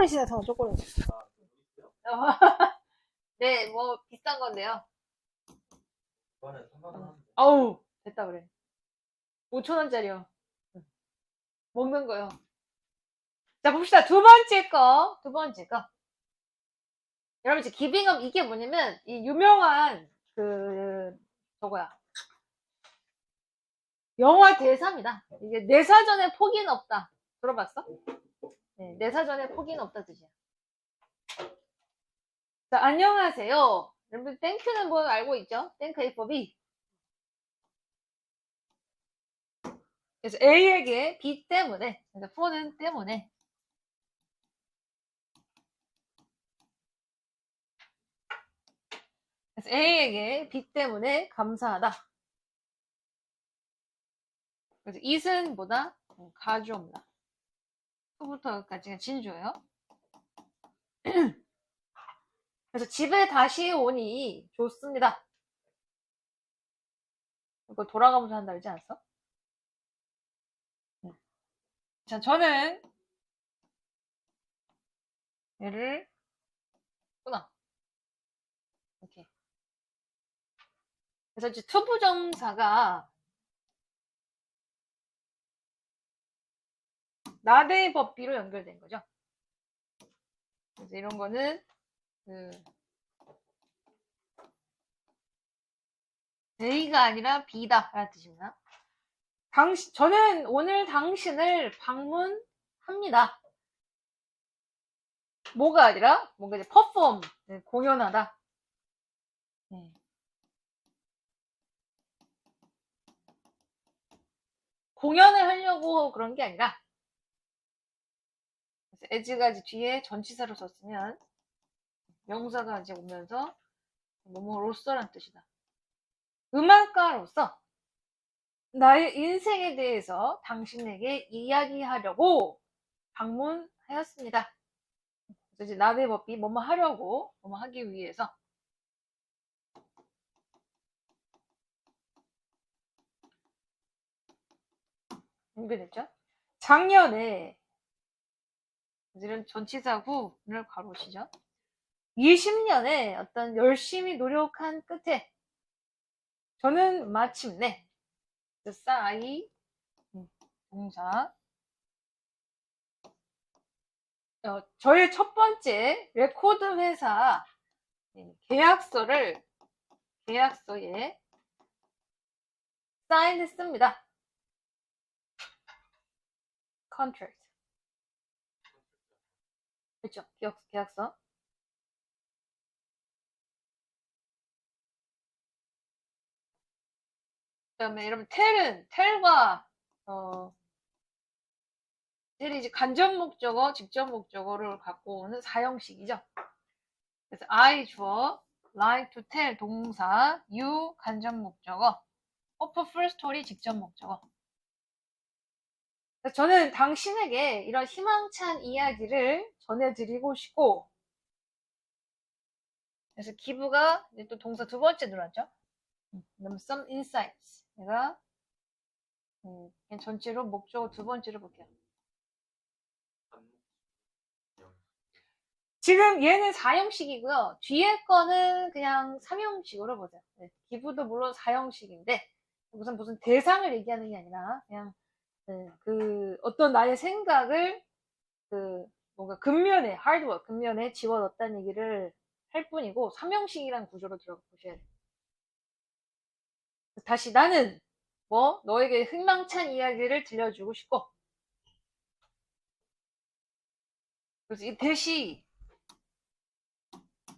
초콜릿이나 더 초콜릿. 네, 뭐 비싼 건데요. 이번에 3만 원 하면 돼. 어우, 됐다 그래. 5천 원짜리요. 먹는 거요. 자, 봅시다. 두 번째 거. 두 번째 거. 여러분, 이제 기빙업 이게 뭐냐면, 이 유명한, 그, 저거야. 영화 대사입니다. 이게 내 사전에 포기는 없다. 들어봤어? 네, 내 사전에 포기는 없다 뜻이야. 자, 안녕하세요. 여러분, 땡큐는 뭐 알고 있죠? 땡크 A for B. 그래서 A에게 B 때문에, 그러니까 for는 때문에. 그래서 A에게 B 때문에 감사하다. 그래서 it은 뭐다? 음, 가주어입니다. 후부터까지가 진주예요. 그래서 집에 다시 오니 좋습니다. 이거 돌아가면서 한다 그러지 않았어? 네. 자, 저는 얘를 끊어. 이렇게. 그래서 이제 투부정사가 나대의 법비로 연결된 거죠. 그래서 이런 거는 그 A가 아니라 B다 라는 뜻입니다. 당신, 저는 오늘 당신을 방문합니다. 뭐가 아니라 뭔가 이제 퍼폼 네, 공연하다. 네. 공연을 하려고 그런 게 아니라 as가 이제 뒤에 전치사로 썼으면 명사가 이제 오면서 뭐뭐로서란 뜻이다. 음악가로서 나의 인생에 대해서 당신에게 이야기하려고 방문하였습니다. 이제 나의 법이 뭐뭐 하려고 뭐뭐 하기 위해서 연결됐죠? 작년에 이런 전치사 후를 가로시죠. 20년에 어떤 열심히 노력한 끝에 저는 마침내 그 싸이 음, 동사 어, 저의 첫 번째 레코드 회사 예, 계약서를 계약서에 사인했습니다. contract 그렇죠 계약, 계약서 그다음에 여러분 텔은 텔과 어 텔이 이제 간접 목적어, 직접 목적어를 갖고 오는 사형식이죠. 그래서 I 주어, like to tell 동사, you 간접 목적어, full story 직접 목적어. 저는 당신에게 이런 희망찬 이야기를 전해드리고 싶고, 그래서 기부가 이제 또 동사 두 번째 들어왔죠. 음, 그다음에 some insights. 내가 음, 전체로 목적어 두 번째로 볼게요. 지금 얘는 4형식이고요. 뒤에 거는 그냥 3형식으로 보세요. 네, 기부도 물론 4형식인데 무슨 무슨 대상을 얘기하는 게 아니라 그냥 네, 그 어떤 나의 생각을 그 뭔가 근면에 하드워크 근면에 집어넣었다는 얘기를 할 뿐이고 3형식이라는 구조로 들어가 보셔야 돼요. 다시 나는 뭐 너에게 흥망찬 이야기를 들려주고 싶고 그래서 이 대시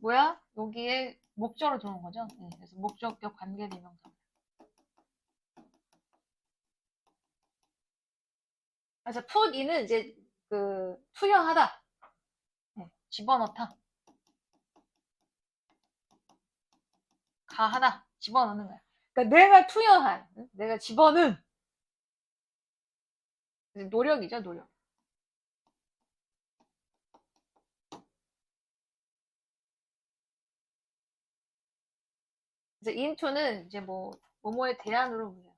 뭐야? 여기에 목적으로 들어온 거죠. 네, 그래서 목적격 관계대명사. 그래서 put in은 이제 그 투여하다, 네, 집어넣다, 가하다, 집어넣는 거야. 그러니까 내가 투여한, 응? 내가 집어넣은 노력이죠, 노력. 그래서 into는 이제 뭐 뭐뭐에 대한으로 보세요.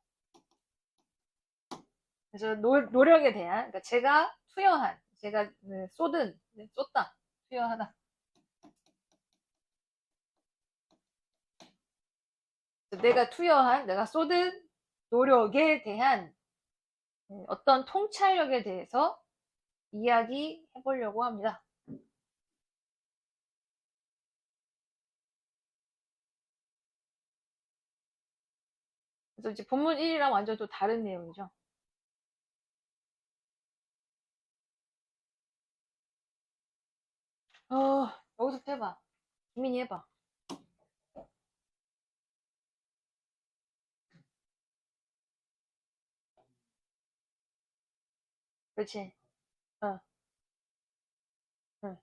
그래서 노, 노력에 대한, 그러니까 제가 투여한, 제가 네, 쏟은, 네, 쏟다, 투여하다. 내가 투여한, 내가 쏟은 노력에 대한 네, 어떤 통찰력에 대해서 이야기해 보려고 합니다. 그래서 이제 본문 1이랑 완전 또 다른 내용이죠. 어, 여기서부터 해봐. 김민희 해봐. 그렇지. 어. 응.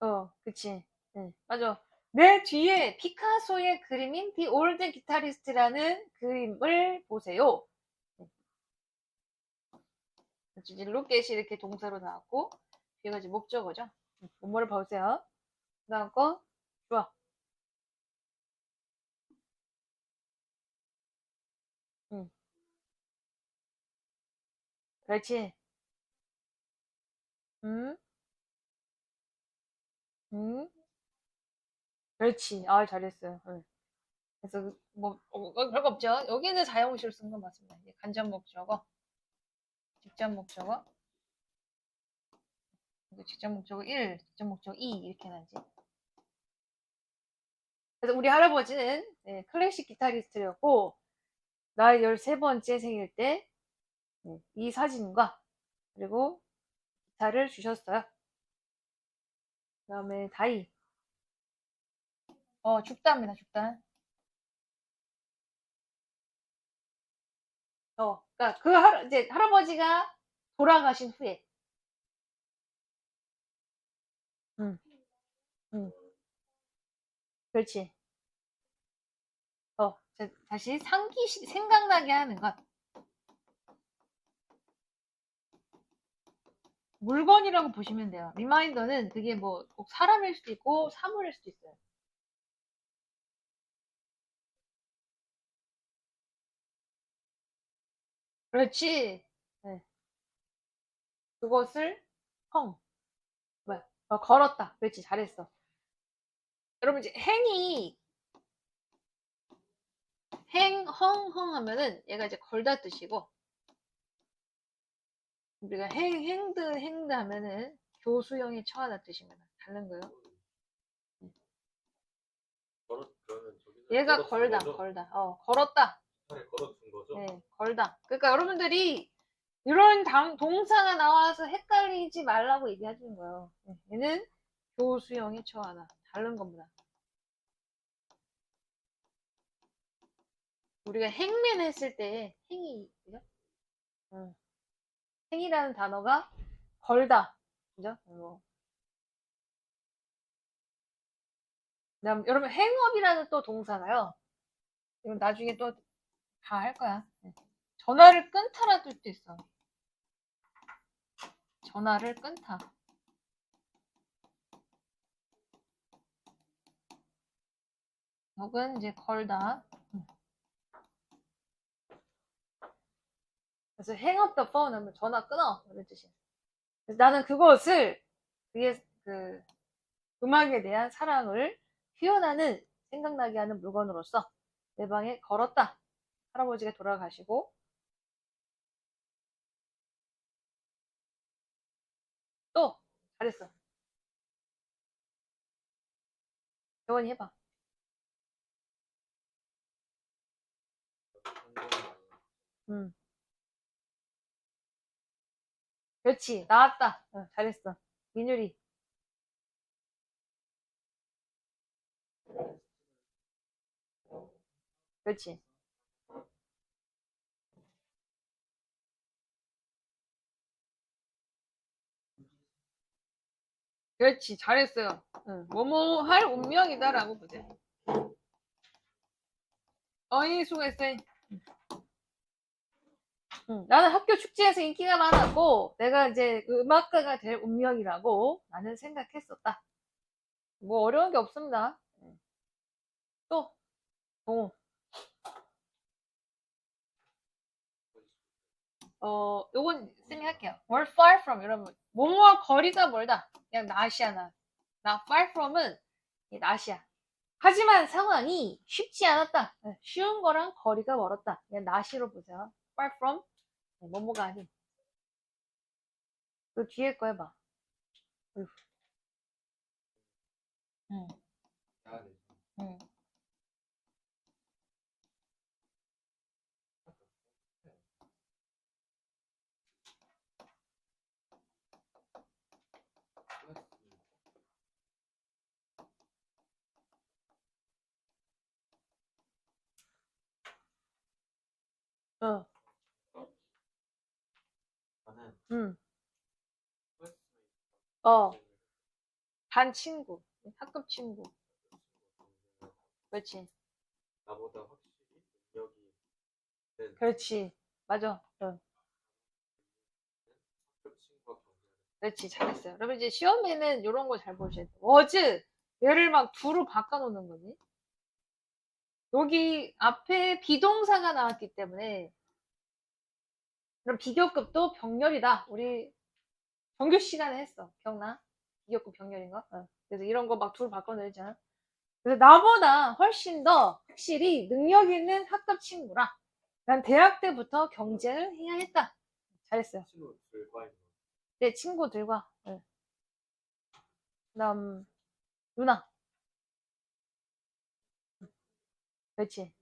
어, 그치. 응, 맞아. 내 뒤에 피카소의 그림인 디 올드 기타리스트라는 그림을 보세요. 이제 로켓이 이렇게 동사로 나왔고, 뒤에가 이제 목적어죠. 뭐를 보세요. 그 다음 거, 좋아. 응. 그렇지. 응? 응? 그렇지. 아, 잘했어요. 응. 그래서, 그- 뭐, 어, 별거 없죠. 여기는 사용시로 쓴 건 맞습니다. 간접 목적어, 직접 목적어, 직접 목적어 1, 직접 목적어 2, 이렇게 나지. 그래서 우리 할아버지는 네, 클래식 기타리스트였고, 나의 13번째 생일 때, 네, 이 사진과, 그리고 기타를 주셨어요. 그 다음에 다이. 어, 죽다입니다, 죽다. 어, 그니까 그 할, 이제 할아버지가 돌아가신 후에. 응, 응. 그렇지. 어, 자, 다시 상기, 생각나게 하는 것. 물건이라고 보시면 돼요. 리마인더는 그게 뭐꼭 사람일 수도 있고 사물일 수도 있어요. 그렇지. 네. 그것을 헝. 뭐야? 어, 걸었다. 그렇지. 잘했어. 여러분 이제 행이 행, 헝, 헝 하면은 얘가 이제 걸다 뜻이고 우리가 행, 행드, 행드 하면은 교수형에 처하다 뜻입니다. 다른 거요. 저기서 얘가 걸다, 거죠? 걸다. 어, 걸었다. 걸어준 거죠? 네, 걸다. 그러니까 여러분들이 이런 당, 동사가 나와서 헷갈리지 말라고 얘기하시는 거예요. 네, 얘는 교수형에 처하다. 다른 겁니다. 우리가 행맨 했을 때 행이, 그죠? 응. 행이라는 단어가 걸다. 그죠? 어. 그다음 여러분 행업이라는 또 동사가요. 이건 나중에 또 다 할 거야. 네. 전화를 끊다라는 뜻도 있어. 전화를 끊다. 혹은 이제 걸다. 음. 그래서 hang up the phone 하면 전화 끊어 이런 뜻이야. 그래서 나는 그것을 그의 그 음악에 대한 사랑을 표현하는 생각나게 하는 물건으로서 내 방에 걸었다. 할아버지가 돌아가시고 또 잘했어. 재원이 해봐. 응. 그렇지. 나왔다. 응, 잘했어. 민율이. 그렇지. 그렇지. 잘했어요. 응. 뭐뭐 할 운명이다라고 보세요. 어이, 수고했어요. 응, 나는 학교 축제에서 인기가 많았고, 내가 이제 그 음악가가 될 운명이라고 나는 생각했었다. 뭐 어려운 게 없습니다. 응. 또, 동호. 어, 요건 쌤 중에 할게요. We're far from 여러분 뭐뭐와 거리가 멀다. 그냥 not이야 나. 나 far from은 이 not이야. 하지만 상황이 쉽지 않았다. 네, 쉬운 거랑 거리가 멀었다. 그냥 not으로 보세요. far from 네, 뭐뭐가 아닌. 그 뒤에 거 해봐. 응, 아, 네. 응. 응. 플러스 어, 반 친구. 학급 친구. 그렇지. 나보다 확실히 능력이 있는 그렇지. 맞아. 어. 그 친구와 경쟁을 그렇지. 잘했어요. 그러면 이제 시험에는 이런 거 잘 보셔야 돼. 워즈. 얘를 막 두로 바꿔놓는 거지. 여기 앞에 비동사가 나왔기 때문에 그럼 비교급도 병렬이다. 우리 정규 시간에 했어. 기억나? 비교급 병렬인 거? 어. 그래서 이런 거 막 둘 바꿔내잖아. 그래서 나보다 훨씬 더 확실히 능력 있는 학급 친구라. 난 대학 때부터 경쟁을 해야 했다. 잘했어요. 친구들과 내 친구들과. 네. 그다음 누나. 그렇지.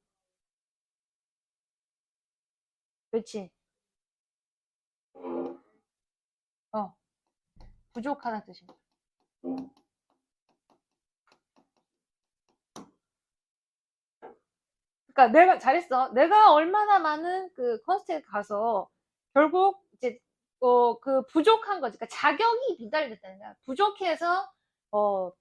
그렇지. 부족하다 뜻이야. 그러니까 내가 잘했어. 내가 얼마나 많은 그 컨스트에 가서 결국 이제 어 그 부족한 거지. 그러니까 자격이 미달됐다는 거야. 부족해서 어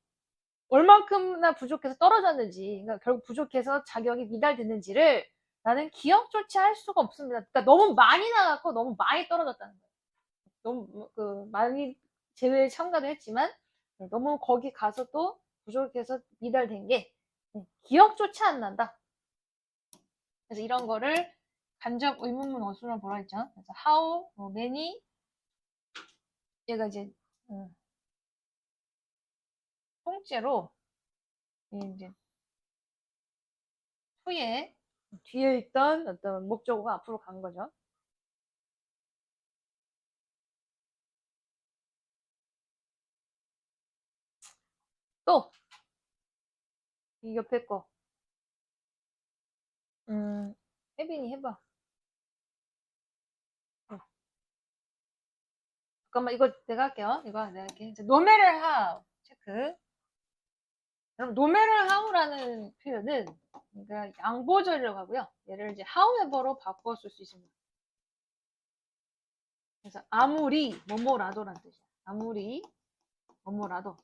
얼만큼이나 부족해서 떨어졌는지, 그러니까 결국 부족해서 자격이 미달됐는지를 나는 기억조차 할 수가 없습니다. 그러니까 너무 많이 나갔고 너무 많이 떨어졌다는 거예요. 너무 그 많이 제외 참가도 했지만 네, 너무 거기 가서도 부족해서 미달된 게 네, 기억조차 안 난다. 그래서 이런 거를 간접 의문문 어순을 보라 했죠. 그래서 how, 뭐 many 얘가 이제 음, 통째로 이제 후에 뒤에 있던 어떤 목적어가 앞으로 간 거죠. 또, 이 옆에 거. 음, 혜빈이 해봐. 어. 잠깐만, 이거 내가 할게요. 이거 내가 할게. 이제 matter how. 체크. 그럼 no matter how라는 표현은 그러니까 양보절이라고 하고요. 얘를 이제 however로 바꿔 쓸 수 있습니다. 그래서 아무리 뭐뭐라도라는 뜻이야. 아무리 뭐뭐라도.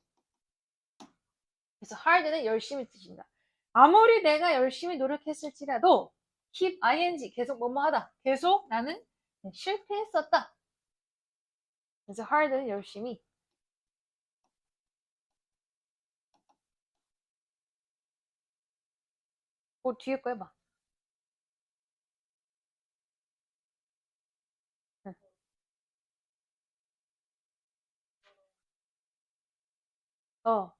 그래서 hard는 열심히 뜻입니다. 아무리 내가 열심히 노력했을지라도 keep ing 계속 뭐뭐 하다. 계속 나는 실패했었다. 그래서 hard는 열심히 그 뒤에 거 해봐. 응. 어.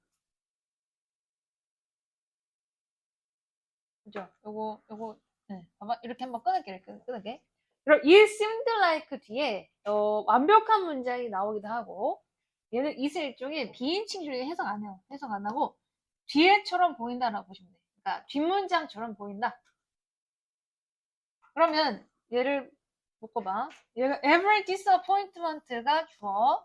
그죠? 요거, 요거, 네. 봐봐. 이렇게 한번 끊을게, 이렇게 끊을게. 그럼 이 seemed like 뒤에, 어, 완벽한 문장이 나오기도 하고, 얘는 이세 일종의 비인칭 중에 해석 안 해요. 해석 안 하고, 뒤에처럼 보인다라고 보시면 돼요. 그러니까 뒷문장처럼 보인다. 그러면 얘를 묶어봐. 얘가 every disappointment가 주어,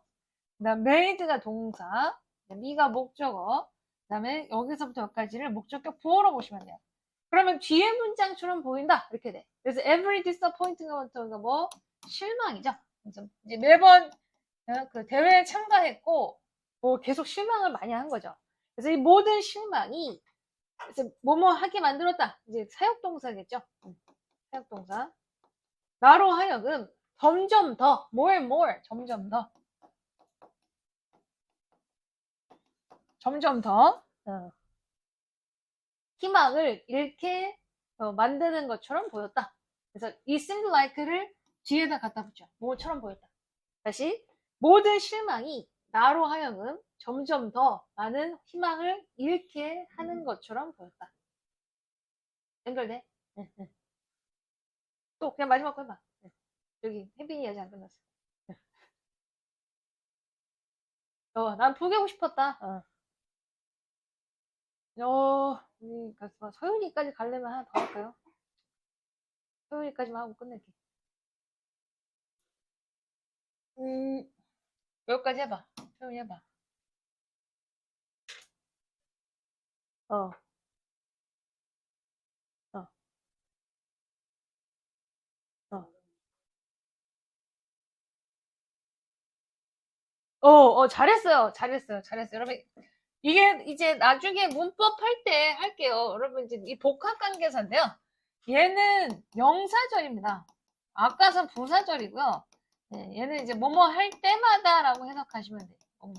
그다음 made가 동사, me가 목적어, 그다음에 여기서부터 여기까지를 목적격 부호로 보시면 돼요. 그러면 뒤에 문장처럼 보인다 이렇게 돼. 그래서 every disappointment가 뭐 실망이죠. 이제 매번 어, 그 대회에 참가했고 뭐 계속 실망을 많이 한 거죠. 그래서 이 모든 실망이 그래서 뭐뭐 하게 만들었다. 이제 사역동사겠죠. 음, 사역동사. 나로 하여금 점점 더, more more, 점점 더. 점점 더, 어, 희망을 잃게 어, 만드는 것처럼 보였다. 그래서 이 seemed like를 뒤에다 갖다 붙여. 뭐처럼 보였다. 다시 모든 실망이 나로 하여금 점점 더 많은 희망을 잃게 하는 것처럼 보였다. 연결돼? 응, 응. 또 그냥 마지막 거 해봐. 응. 여기 혜빈이 아직 안 끝났어. 응. 어, 난 포기하고 싶었다. 어. 어, 우리 가서 서윤이까지 가려면 하나 더 할까요? 서윤이까지만 하고 끝낼게. 음, 여기까지 해봐. 서윤이 해봐. 어. 어. 어. 어, 어, 잘했어요. 잘했어요. 잘했어요. 여러분, 이게 이제 나중에 문법 할 때 할게요. 여러분, 이제 이 복합 관계사인데요. 얘는 명사절입니다. 아까선 부사절이고요. 네, 얘는 이제 뭐뭐 할 때마다라고 해석하시면 돼요. 음.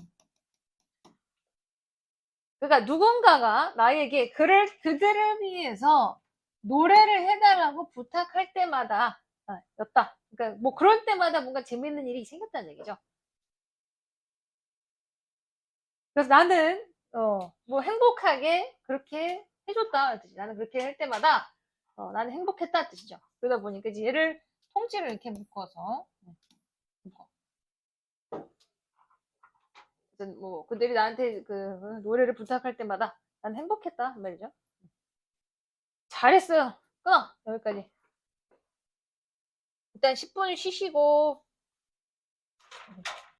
그러니까 누군가가 나에게 그를 그들을 위해서 노래를 해달라고 부탁할 때마다 아, 였다. 그러니까 뭐 그럴 때마다 뭔가 재밌는 일이 생겼다는 얘기죠. 그래서 나는 어, 뭐 행복하게 그렇게 해줬다 뜻이 나는 그렇게 할 때마다 어, 나는 행복했다 뜻이죠. 그러다 보니까 이제 얘를 통째로 이렇게 묶어서 음, 묶어. 그래서 뭐 그들이 나한테 그 노래를 부탁할 때마다 난 행복했다 그 말이죠. 잘했어요. 끊어 여기까지. 일단 10분 쉬시고